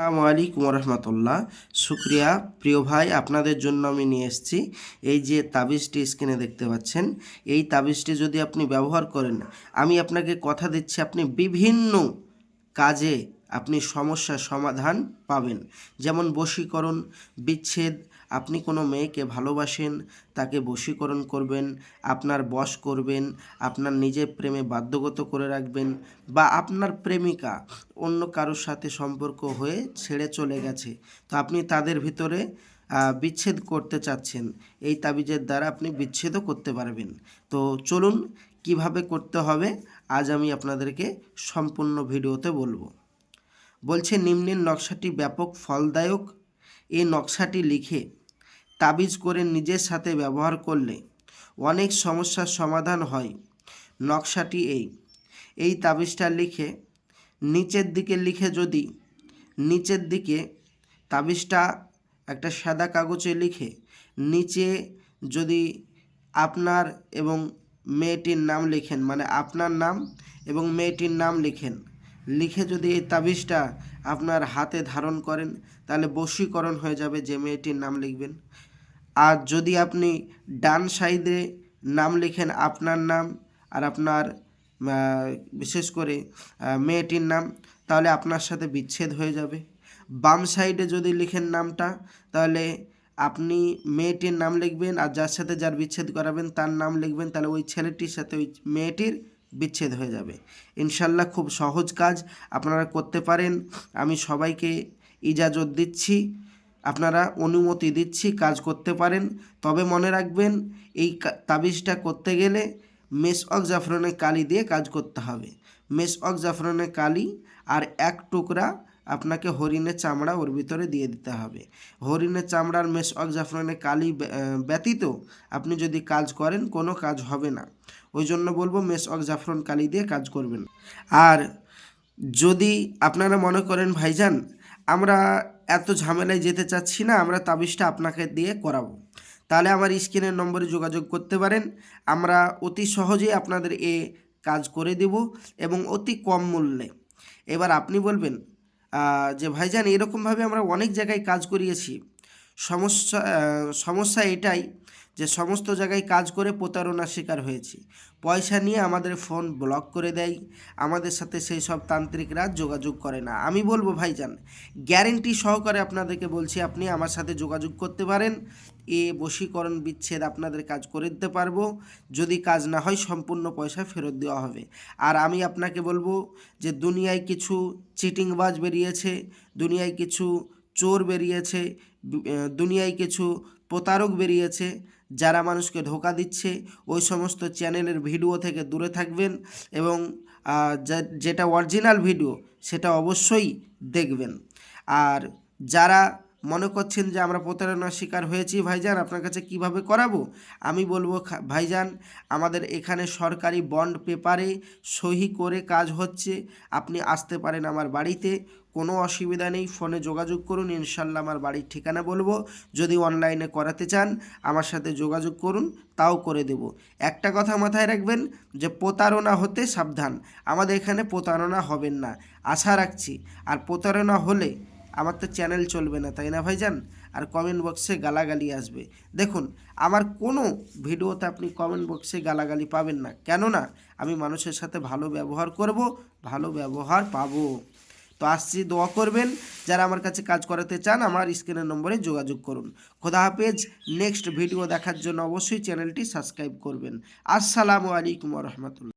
আসসালামু আলাইকুম রহমতুল্লাহ শুক্রিয়া। প্রিয় ভাই, আপনাদের জন্য আমি নিয়ে এসেছি এই যে তাবিজটি স্ক্রিনে দেখতে পাচ্ছেন। এই তাবিজটি যদি আপনি ব্যবহার করেন, আমি আপনাকে কথা দিচ্ছি, আপনি বিভিন্ন কাজে আপনি সমস্যার সমাধান পাবেন। যেমন বশীকরণ, বিচ্ছেদ, আপনি কোনো মেয়েকে ভালোবাসেন, তাকে বশীকরণ করবেন, আপনার বশ করবেন, আপনার নিজের প্রেমে বাধ্যগত করে রাখবেন বা আপনার প্রেমিকা অন্য কারোর সাথে সম্পর্ক হয়ে ছেড়ে চলে গেছে। তো আপনি তাদের ভিতরে বিচ্ছেদ করতে চাচ্ছেন। এই তাবিজের দ্বারা আপনি বিচ্ছেদও করতে পারবেন। তো চলুন, কীভাবে করতে হবে, আজ আমি আপনাদেরকে সম্পূর্ণ ভিডিওতে বলব। বলছে, নিম্নের নকশাটি ব্যাপক ফলদায়ক। এই নকশাটি লিখে তাবিজ করে নিজের সাথে ব্যবহার করলে অনেক সমস্যার সমাধান হয়। নকশাটি এই। এই তাবিজটা লিখে নিচের দিকে লিখে যদি নিচের দিকে তাবিজটা একটা সাদা কাগজে লিখে নিচে যদি আপনার এবং মেয়েটির নাম লিখেন মানে আপনার নাম এবং মেয়েটির নাম লিখেন লিখে যদি এই তাবিজটা আপনার হাতে ধারণ করেন, তাহলে বশীকরণ হয়ে যাবে যে মেয়েটির নাম লিখবেন। আর যদি আপনি ডান সাইডে নাম লিখেন আপনার নাম আর আপনার বিশেষ করে মেয়েটির নাম, তাহলে আপনার সাথে বিচ্ছেদ হয়ে যাবে। বাম সাইডে যদি লিখেন নামটা, তাহলে আপনি মেয়েটির নাম লিখবেন আর যার সাথে যার বিচ্ছেদ করাবেন, তার নাম লিখবেন, তাহলে ওই ছেলেটির সাথে ওই মেয়েটির বিচ্ছেদ হয়ে যাবে। ইনশাল্লাহ খুব সহজ কাজ আপনারা করতে পারেন। আমি সবাইকে ইজাজত দিচ্ছি। আপনারা অনুমতি দিচ্ছি কাজ করতে পারেন। তবে মনে রাখবেন, এই তাবিজটা করতে গেলে মেস অক জাফরনের কালি দিয়ে কাজ করতে হবে। মেস অক জাফরনের কালি আর এক টুকরা আপনাকে হরিণের চামড়া ওর ভিতরে দিয়ে দিতে হবে। হরিণের চামড়ার মেস অক জাফরানের কালি ব্যতীত আপনি যদি কাজ করেন, কোনো কাজ হবে না। ওই জন্য বলব মেস অক জাফরান কালি দিয়ে কাজ করবেন। আর যদি আপনারা মনে করেন, ভাইজান, আমরা এত ঝামেলায় যেতে চাচ্ছি না, আমরা তাবিজটা আপনাকে দিয়ে করাবো। তাহলে আমার স্ক্রিনের নম্বরে যোগাযোগ করতে পারেন। আমরা অতি সহজেই আপনাদের এ কাজ করে দেব এবং অতি কম মূল্যে। এবার আপনি বলবেন যে ভাইজান এরকমভাবে আমরা অনেক জায়গায় কাজ করিয়েছি। সমস্যা সমস্যা এটাই যে সমস্ত জায়গায় কাজ করে প্রতারণার শিকার হয়েছি। পয়সা নিয়ে আমাদের ফোন ব্লক করে দেয়, আমাদের সাথে সেই সব তান্ত্রিকরা যোগাযোগ করে না। আমি বলব ভাইজান, গ্যারেন্টি সহকারে আপনাদেরকে বলছি, আপনি আমার সাথে যোগাযোগ করতে পারেন, এ বশীকরণ বিচ্ছেদ আপনাদের কাজ করে দিতে পারব। যদি কাজ না হয়, সম্পূর্ণ পয়সা ফেরত দেওয়া হবে। আর আমি আপনাকে বলব যে, দুনিয়ায় কিছু চিটিংবাজ বেরিয়েছে, দুনিয়ায় কিছু চোর বেরিয়েছে দুনিয়ায় কিছু প্রতারক বেরিয়েছে, যারা মানুষকে ধোকা দিচ্ছে, ওই সমস্ত চ্যানেলের ভিডিও থেকে দূরে থাকবেন এবং যেটা অরিজিনাল ভিডিও সেটা অবশ্যই দেখবেন। আর যারা মনে করছেন যে আমরা প্রতারণার শিকার হয়েছি, ভাইজান, আপনার কাছে কীভাবে করাবো? আমি বলব ভাইজান, আমাদের এখানে সরকারি বন্ড পেপারে সহি করে কাজ হচ্ছে। আপনি আসতে পারেন আমার বাড়িতে, কোনো অসুবিধা নেই, ফোনে যোগাযোগ করুন, ইনশাল্লাহ আমার বাড়ির ঠিকানা বলব। যদি অনলাইনে করাতে চান, আমার সাথে যোগাযোগ করুন, তাও করে দেব। একটা কথা মাথায় রাখবেন যে, প্রতারণা হতে সাবধান। আমাদের এখানে প্রতারণা হবেন না। আশা রাখছি, আর প্রতারণা হলে আমার তো চ্যানেল চলবে না, তাই না ভাইজান? আর কমেন্ট বক্সে গালাগালি আসবে। দেখুন, আমার কোনো ভিডিওতে আপনি কমেন্ট বক্সে গালাগালি পাবেন না। কেননা, আমি মানুষের সাথে ভালো ব্যবহার করব, ভালো ব্যবহার পাবো। তো আসছি, দোয়া করবেন, যারা আমার কাছে কাজ করাতে চান, আমার স্ক্রিনের নম্বরে যোগাযোগ করুন। খোদা হাফেজ নেক্সট ভিডিও দেখার জন্য অবশ্যই চ্যানেলটি সাবস্ক্রাইব করবেন। আসসালামু আলাইকুম রহমতুল্লাহ।